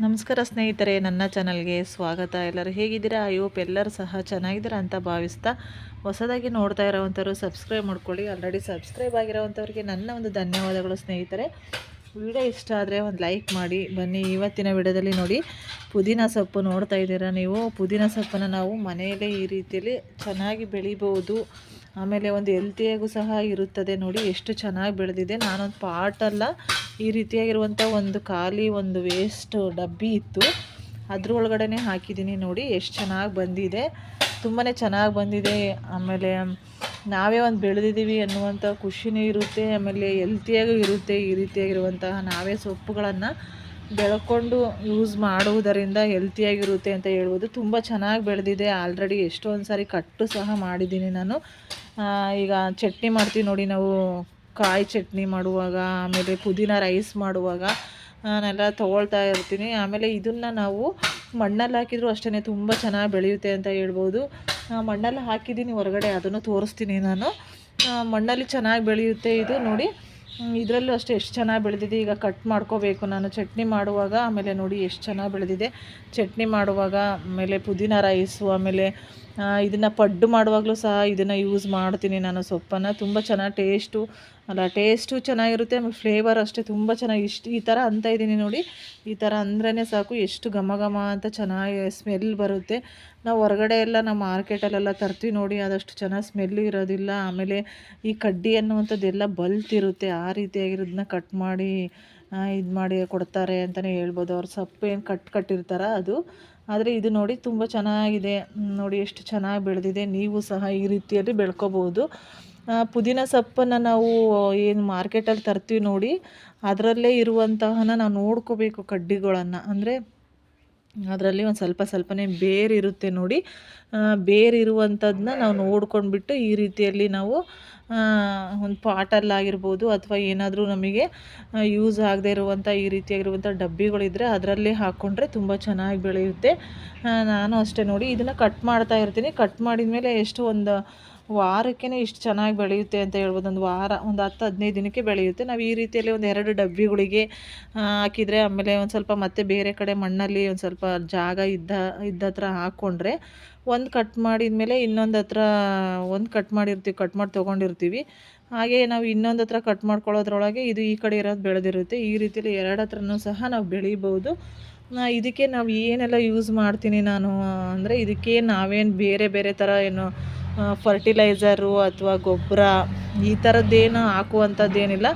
ನಮಸ್ಕಾರ ಸ್ನೇಹಿತರೆ, ನನ್ನ ಚಾನಲ್ಗೆ ಸ್ವಾಗತ. ಎಲ್ಲರೂ ಹೇಗಿದ್ದೀರಾ? ಐ ಹೋಪ್ ಎಲ್ಲರೂ ಸಹ ಚೆನ್ನಾಗಿದ್ದೀರಾ ಅಂತ ಭಾವಿಸ್ತಾ ಹೊಸದಾಗಿ ನೋಡ್ತಾ ಇರೋವಂಥವ್ರು ಸಬ್ಸ್ಕ್ರೈಬ್ ಮಾಡ್ಕೊಳ್ಳಿ. ಆಲ್ರೆಡಿ ಸಬ್ಸ್ಕ್ರೈಬ್ ಆಗಿರೋವಂಥವ್ರಿಗೆ ನನ್ನ ಒಂದು ಧನ್ಯವಾದಗಳು ಸ್ನೇಹಿತರೆ. ವಿಡಿಯೋ ಇಷ್ಟ ಆದರೆ ಒಂದು ಲೈಕ್ ಮಾಡಿ. ಬನ್ನಿ, ಇವತ್ತಿನ ವಿಡಿಯೋದಲ್ಲಿ ನೋಡಿ ಪುದೀನ ಸೊಪ್ಪು ನೋಡ್ತಾ ಇದ್ದೀರಾ ನೀವು? ಪುದೀನ ಸೊಪ್ಪನ್ನು ನಾವು ಮನೆಯಲ್ಲೇ ಈ ರೀತಿಯಲ್ಲಿ ಚೆನ್ನಾಗಿ ಬೆಳಿಬೋದು. ಆಮೇಲೆ ಒಂದು ಹೆಲ್ತಿಯಾಗೂ ಸಹ ಇರುತ್ತದೆ ನೋಡಿ, ಎಷ್ಟು ಚೆನ್ನಾಗಿ ಬೆಳೆದಿದೆ. ನಾನೊಂದು ಪಾಟಲ್ಲ ಈ ರೀತಿಯಾಗಿರುವಂಥ ಒಂದು ಖಾಲಿ ಒಂದು ವೇಸ್ಟ್ ಡಬ್ಬಿ ಇತ್ತು. ಅದ್ರೊಳಗಡೆ ಹಾಕಿದ್ದೀನಿ ನೋಡಿ, ಎಷ್ಟು ಚೆನ್ನಾಗಿ ಬಂದಿದೆ. ತುಂಬಾ ಚೆನ್ನಾಗಿ ಬಂದಿದೆ. ಆಮೇಲೆ ನಾವೇ ಒಂದು ಬೆಳೆದಿದ್ದೀವಿ ಅನ್ನುವಂಥ ಖುಷಿನೂ ಇರುತ್ತೆ, ಆಮೇಲೆ ಎಲ್ತಿಯಾಗೂ ಇರುತ್ತೆ ಈ ರೀತಿಯಾಗಿರುವಂತಹ ನಾವೇ ಸೊಪ್ಪುಗಳನ್ನು ಬೆಳ್ಕೊಂಡು ಯೂಸ್ ಮಾಡುವುದರಿಂದ ಹೆಲ್ತಿಯಾಗಿರುತ್ತೆ ಅಂತ ಹೇಳ್ಬೋದು. ತುಂಬ ಚೆನ್ನಾಗಿ ಬೆಳೆದಿದೆ. ಆಲ್ರೆಡಿ ಎಷ್ಟೊಂದು ಸಾರಿ ಕಟ್ಟು ಸಹ ಮಾಡಿದ್ದೀನಿ ನಾನು. ಈಗ ಚಟ್ನಿ ಮಾಡ್ತೀವಿ ನೋಡಿ ನಾವು. ಕಾಯಿ ಚಟ್ನಿ ಮಾಡುವಾಗ, ಆಮೇಲೆ ಪುದೀನ ರೈಸ್ ಮಾಡುವಾಗ ನಾನೆಲ್ಲ ತೊಗೊಳ್ತಾ ಇರ್ತೀನಿ. ಆಮೇಲೆ ಇದನ್ನು ನಾವು ಮಣ್ಣಲ್ಲಿ ಹಾಕಿದರೂ ಅಷ್ಟೇ ತುಂಬ ಚೆನ್ನಾಗಿ ಬೆಳೆಯುತ್ತೆ ಅಂತ ಹೇಳ್ಬೋದು. ಮಣ್ಣಲ್ಲಿ ಹಾಕಿದ್ದೀನಿ ಹೊರಗಡೆ, ಅದನ್ನು ತೋರಿಸ್ತೀನಿ ನಾನು. ಮಣ್ಣಲ್ಲಿ ಚೆನ್ನಾಗಿ ಬೆಳೆಯುತ್ತೆ ಇದು ನೋಡಿ. ಇದರಲ್ಲೂ ಅಷ್ಟೇ ಎಷ್ಟು ಚೆನ್ನಾಗಿ ಬೆಳೆದಿದೆ. ಈಗ ಕಟ್ ಮಾಡ್ಕೋಬೇಕು. ನಾನು ಚಟ್ನಿ ಮಾಡುವಾಗ ಆಮೇಲೆ ನೋಡಿ ಎಷ್ಟು ಚೆನ್ನಾಗಿ ಬೆಳೆದಿದೆ. ಚಟ್ನಿ ಮಾಡುವಾಗ ಆಮೇಲೆ ಪುದೀನ ರೈಸು ಆಮೇಲೆ ಇದನ್ನು ಪಡ್ಡು ಮಾಡುವಾಗಲೂ ಸಹ ಇದನ್ನು ಯೂಸ್ ಮಾಡ್ತೀನಿ ನಾನು ಸೊಪ್ಪನ್ನು. ತುಂಬ ಚೆನ್ನಾಗಿ ಟೇಸ್ಟು ಅಲ್ಲ ಟೇಸ್ಟು ಚೆನ್ನಾಗಿರುತ್ತೆ ಫ್ಲೇವರ್ ಅಷ್ಟೇ ತುಂಬ ಚೆನ್ನಾಗಿ ಇಷ್ಟು ಈ ಥರ ಅಂತ ಇದ್ದೀನಿ ನೋಡಿ. ಈ ಥರ ಅಂದ್ರೇ ಸಾಕು ಎಷ್ಟು ಘಮ ಘಮ ಅಂತ ಚೆನ್ನಾಗಿ ಸ್ಮೆಲ್ ಬರುತ್ತೆ. ನಾವು ಹೊರಗಡೆ ಎಲ್ಲ ನಮ್ಮ ಮಾರ್ಕೆಟಲ್ಲೆಲ್ಲ ತರ್ತೀವಿ ನೋಡಿ ಅದಷ್ಟು ಚೆನ್ನಾಗಿ ಸ್ಮೆಲ್ ಇರೋದಿಲ್ಲ. ಆಮೇಲೆ ಈ ಕಡ್ಡಿ ಅನ್ನುವಂಥದ್ದೆಲ್ಲ ಬಲ್ತಿರುತ್ತೆ ಆ ರೀತಿಯಾಗಿರೋದನ್ನ ಕಟ್ ಮಾಡಿ ಇದು ಮಾಡಿ ಕೊಡ್ತಾರೆ ಅಂತಲೇ ಹೇಳ್ಬೋದು. ಅವ್ರು ಸೊಪ್ಪು ಏನು ಕಟ್ ಕಟ್ಟಿರ್ತಾರ ಅದು. ಆದರೆ ಇದು ನೋಡಿ ತುಂಬ ಚೆನ್ನಾಗಿದೆ. ನೋಡಿ ಎಷ್ಟು ಚೆನ್ನಾಗಿ ಬೆಳೆದಿದೆ. ನೀವು ಸಹ ಈ ರೀತಿಯಲ್ಲಿ ಬೆಳ್ಕೋಬೋದು. ಪುದೀನ ಸೊಪ್ಪನ್ನು ನಾವು ಏನು ಮಾರ್ಕೆಟಲ್ಲಿ ತರ್ತೀವಿ ನೋಡಿ. ಅದರಲ್ಲೇ ಇರುವಂತಹನ ನಾವು ನೋಡ್ಕೋಬೇಕು ಕಡ್ಡಿಗಳನ್ನು. ಅಂದರೆ ಅದರಲ್ಲಿ ಒಂದು ಸ್ವಲ್ಪ ಸ್ವಲ್ಪನೇ ಬೇರಿರುತ್ತೆ ನೋಡಿ. ಬೇರಿರುವಂಥದ್ದನ್ನ ನಾವು ನೋಡ್ಕೊಂಡ್ಬಿಟ್ಟು ಈ ರೀತಿಯಲ್ಲಿ ನಾವು ಒಂದು ಪಾಟಲ್ಲಾಗಿರ್ಬೋದು ಅಥವಾ ಏನಾದರೂ ನಮಗೆ ಯೂಸ್ ಆಗದೆ ಇರುವಂಥ ಈ ರೀತಿಯಾಗಿರುವಂಥ ಡಬ್ಬಿಗಳಿದ್ದರೆ ಅದರಲ್ಲಿ ಹಾಕ್ಕೊಂಡ್ರೆ ತುಂಬ ಚೆನ್ನಾಗಿ ಬೆಳೆಯುತ್ತೆ. ನಾನು ಅಷ್ಟೇ ನೋಡಿ, ಇದನ್ನು ಕಟ್ ಮಾಡ್ತಾ ಇರ್ತೀನಿ. ಕಟ್ ಮಾಡಿದ ಮೇಲೆ ಎಷ್ಟು ಒಂದು ವಾರಕ್ಕೇ ಇಷ್ಟು ಚೆನ್ನಾಗಿ ಬೆಳೆಯುತ್ತೆ ಅಂತ ಹೇಳ್ಬೋದು. ಒಂದು ವಾರ, ಒಂದು ಹತ್ತು ಹದಿನೈದು ದಿನಕ್ಕೆ ಬೆಳೆಯುತ್ತೆ. ನಾವು ಈ ರೀತಿಯಲ್ಲಿ ಒಂದು ಎರಡು ಡಬ್ಬಿಗಳಿಗೆ ಹಾಕಿದರೆ ಆಮೇಲೆ ಒಂದು ಸ್ವಲ್ಪ ಮತ್ತೆ ಬೇರೆ ಕಡೆ ಮಣ್ಣಲ್ಲಿ ಒಂದು ಸ್ವಲ್ಪ ಜಾಗ ಇದ್ದ ಇದ್ದ ಹತ್ರ ಹಾಕ್ಕೊಂಡ್ರೆ ಒಂದು ಕಟ್ ಮಾಡಿದ ಮೇಲೆ ಇನ್ನೊಂದು ಹತ್ರ ಒಂದು ಕಟ್ ಮಾಡಿರ್ತೀವಿ, ಕಟ್ ಮಾಡಿ ತೊಗೊಂಡಿರ್ತೀವಿ. ಹಾಗೆ ನಾವು ಇನ್ನೊಂದು ಹತ್ರ ಕಟ್ ಮಾಡ್ಕೊಳ್ಳೋದ್ರೊಳಗೆ ಇದು ಈ ಕಡೆ ಇರೋದು ಬೆಳೆದಿರುತ್ತೆ. ಈ ರೀತಿಯಲ್ಲಿ ಎರಡು ಹತ್ರನೂ ಸಹ ನಾವು ಬೆಳೀಬೋದು ಇದಕ್ಕೆ ನಾವು ಏನೆಲ್ಲ ಯೂಸ್ ಮಾಡ್ತೀನಿ ನಾನು, ಅಂದರೆ ಇದಕ್ಕೆ ನಾವೇನು ಬೇರೆ ಬೇರೆ ಥರ ಏನು ಫರ್ಟಿಲೈಸರು ಅಥವಾ ಗೊಬ್ಬರ, ಈ ಥರದ್ದೇನು ಹಾಕುವಂಥದ್ದೇನಿಲ್ಲ.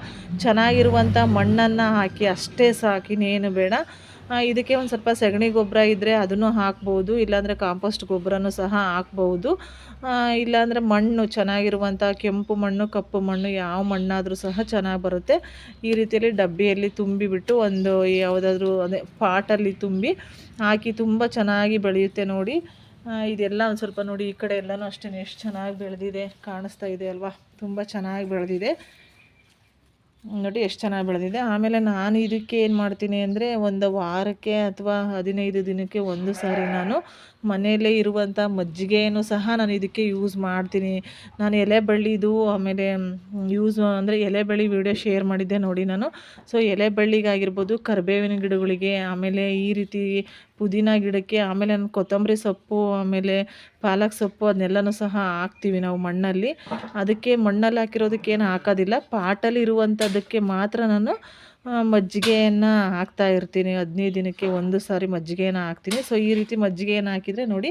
ಚೆನ್ನಾಗಿರುವಂಥ ಮಣ್ಣನ್ನು ಹಾಕಿ ಅಷ್ಟೇ ಸಾಕು ಬೇಡ. ಇದಕ್ಕೆ ಒಂದು ಸ್ವಲ್ಪ ಸಗಣಿ ಗೊಬ್ಬರ ಇದ್ದರೆ ಅದನ್ನು ಹಾಕ್ಬೋದು, ಇಲ್ಲಾಂದರೆ ಕಾಂಪೋಸ್ಟ್ ಗೊಬ್ಬರನೂ ಸಹ ಹಾಕ್ಬೋದು. ಇಲ್ಲಾಂದರೆ ಮಣ್ಣು, ಚೆನ್ನಾಗಿರುವಂಥ ಕೆಂಪು ಮಣ್ಣು, ಕಪ್ಪು ಮಣ್ಣು, ಯಾವ ಮಣ್ಣಾದರೂ ಸಹ ಚೆನ್ನಾಗಿ ಬರುತ್ತೆ. ಈ ರೀತಿಯಲ್ಲಿ ಡಬ್ಬಿಯಲ್ಲಿ ತುಂಬಿಬಿಟ್ಟು ಒಂದು ಯಾವುದಾದ್ರೂ, ಅದೇ, ಪಾಟಲ್ಲಿ ತುಂಬಿ ಹಾಕಿ ತುಂಬ ಚೆನ್ನಾಗಿ ಬೆಳೆಯುತ್ತೆ ನೋಡಿ. ಇದೆಲ್ಲ ಒಂದು ಸ್ವಲ್ಪ ನೋಡಿ, ಈ ಕಡೆ ಎಲ್ಲನೂ ಅಷ್ಟೇ ಎಷ್ಟು ಚೆನ್ನಾಗಿ ಬೆಳೆದಿದೆ, ಕಾಣಿಸ್ತಾ ಇದೆ ಅಲ್ವಾ? ತುಂಬ ಚೆನ್ನಾಗಿ ಬೆಳೆದಿದೆ. ನೋಡಿ ಎಷ್ಟು ಚೆನ್ನಾಗಿ ಬೆಳೆದಿದೆ. ಆಮೇಲೆ ನಾನು ಇದಕ್ಕೆ ಏನು ಮಾಡ್ತೀನಿ ಅಂದರೆ, ಒಂದು ವಾರಕ್ಕೆ ಅಥವಾ ಹದಿನೈದು ದಿನಕ್ಕೆ ಒಂದು ಸಾರಿ ನಾನು ಮನೆಯಲ್ಲೇ ಇರುವಂಥ ಮಜ್ಜಿಗೆಯನ್ನು ಸಹ ನಾನು ಇದಕ್ಕೆ ಯೂಸ್ ಮಾಡ್ತೀನಿ. ನಾನು ಎಲೆ ಬಳ್ಳಿದು ಆಮೇಲೆ ಯೂಸ್ ಅಂದರೆ ಎಲೆ ಬಳ್ಳಿ ವಿಡಿಯೋ ಶೇರ್ ಮಾಡಿದ್ದೆ ನೋಡಿ ನಾನು. ಸೊ ಎಲೆ ಬಳ್ಳಿಗಾಗಿರ್ಬೋದು ಕರಿಬೇವಿನ ಗಿಡಗಳಿಗೆ, ಆಮೇಲೆ ಈ ರೀತಿ ಪುದೀನ ಗಿಡಕ್ಕೆ ಆಮೇಲೆ ನಾನು ಕೊತ್ತಂಬರಿ ಸೊಪ್ಪು, ಆಮೇಲೆ ಪಾಲಕ್ ಸೊಪ್ಪು ಅದನ್ನೆಲ್ಲನೂ ಸಹ ಹಾಕ್ತೀವಿ ನಾವು ಮಣ್ಣಲ್ಲಿ. ಅದಕ್ಕೆ ಮಣ್ಣಲ್ಲಿ ಹಾಕಿರೋದಕ್ಕೇನು ಹಾಕೋದಿಲ್ಲ. ಪಾಟಲ್ಲಿ ಇರುವಂಥದ್ದಕ್ಕೆ ಮಾತ್ರ ನಾನು ಮಜ್ಜಿಗೆಯನ್ನು ಹಾಕ್ತಾ ಇರ್ತೀನಿ. ಹದಿನೈದು ದಿನಕ್ಕೆ ಒಂದು ಸಾರಿ ಮಜ್ಜಿಗೆಯನ್ನು ಹಾಕ್ತೀನಿ. ಸೊ ಈ ರೀತಿ ಮಜ್ಜಿಗೆಯನ್ನು ಹಾಕಿದರೆ ನೋಡಿ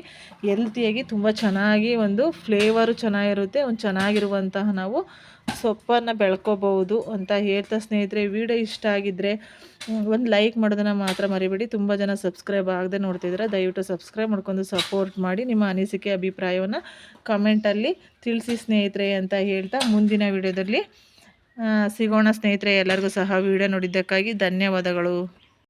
ಹೆಲ್ತಿಯಾಗಿ ತುಂಬ ಚೆನ್ನಾಗಿ ಒಂದು ಫ್ಲೇವರು ಚೆನ್ನಾಗಿರುತ್ತೆ. ಒಂದು ಚೆನ್ನಾಗಿರುವಂತಹ ನಾವು ಸೊಪ್ಪನ್ನು ಬೆಳ್ಕೋಬಹುದು ಅಂತ ಹೇಳ್ತಾ ಸ್ನೇಹಿತರೆ ವಿಡಿಯೋ ಇಷ್ಟ ಆಗಿದ್ದರೆ ಒಂದು ಲೈಕ್ ಮಾಡೋದನ್ನು ಮಾತ್ರ ಮರಿಬೇಡಿ. ತುಂಬ ಜನ ಸಬ್ಸ್ಕ್ರೈಬ್ ಆಗದೆ ನೋಡ್ತಿದ್ರೆ ದಯವಿಟ್ಟು ಸಬ್ಸ್ಕ್ರೈಬ್ ಮಾಡ್ಕೊಂಡು ಸಪೋರ್ಟ್ ಮಾಡಿ ನಿಮ್ಮ ಅನಿಸಿಕೆ, ಅಭಿಪ್ರಾಯವನ್ನು ಕಮೆಂಟಲ್ಲಿ ತಿಳಿಸಿ ಸ್ನೇಹಿತರೆ ಅಂತ ಹೇಳ್ತಾ ಮುಂದಿನ ವಿಡಿಯೋದಲ್ಲಿ ಸಿಗೋಣ ಸ್ನೇಹಿತರೆ ಎಲ್ಲರಿಗೂ ಸಹ ವಿಡಿಯೋ ನೋಡಿದ್ದಕ್ಕಾಗಿ ಧನ್ಯವಾದಗಳು.